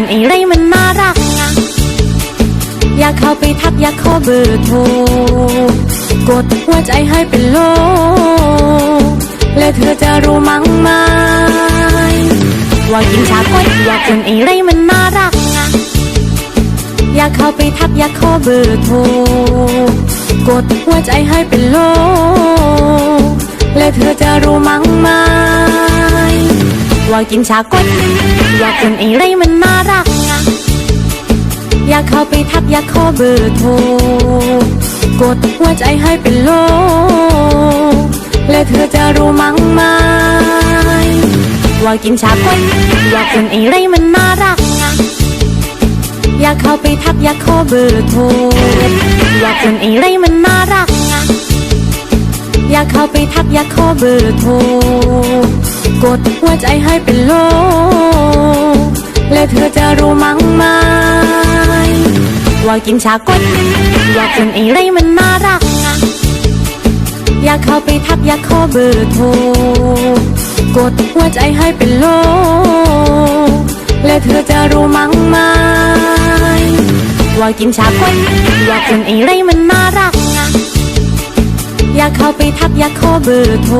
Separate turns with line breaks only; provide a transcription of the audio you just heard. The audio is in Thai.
คนอะไรมันน่ารักนะอยากเข้าไปทักอยากขอเบอร์โทรกดหัวใจให้เป็นโลและเธอจะรู้มั้งไหมว่ากินชาก็อยากคนไอะไรมันน่ารักนะอยากเข้าไปทักอยากขอเบอร์โทรกดหัวใจให้เป็นโลและเธอจะรู้มั้งไหม ว่ากินชาก็อยากคนอะไรมันน่ารักนะอยากเข้าไปทักอยากขอเบอร์โทรกดหัวใจให้เป็นโล และเธอจะรู้มั้งไหมว่ากินชาก็อยากคนอะไรมันน่ารักนะอยากเข้าไปทักอยากขอเบอร์โทรอยากคนอะไรมันน่ารักนะอยากเข้าไปทักอยากขอเบอร์โทร กดหัวใจให้เป็นโลและเธอจะรู้มั้งไหมว่ากินชาก็อยากคนอะไรมันน่ารักนะอยากเข้าไปทักอยากขอเบอร์โทรกดหัวใจให้เป็นโลและเธอจะรู้มั้งไหมว่ากินชาก็อยากคนอะไรมันน่ารักนะอยากเข้าไปทักอยากขอเบอร์โทร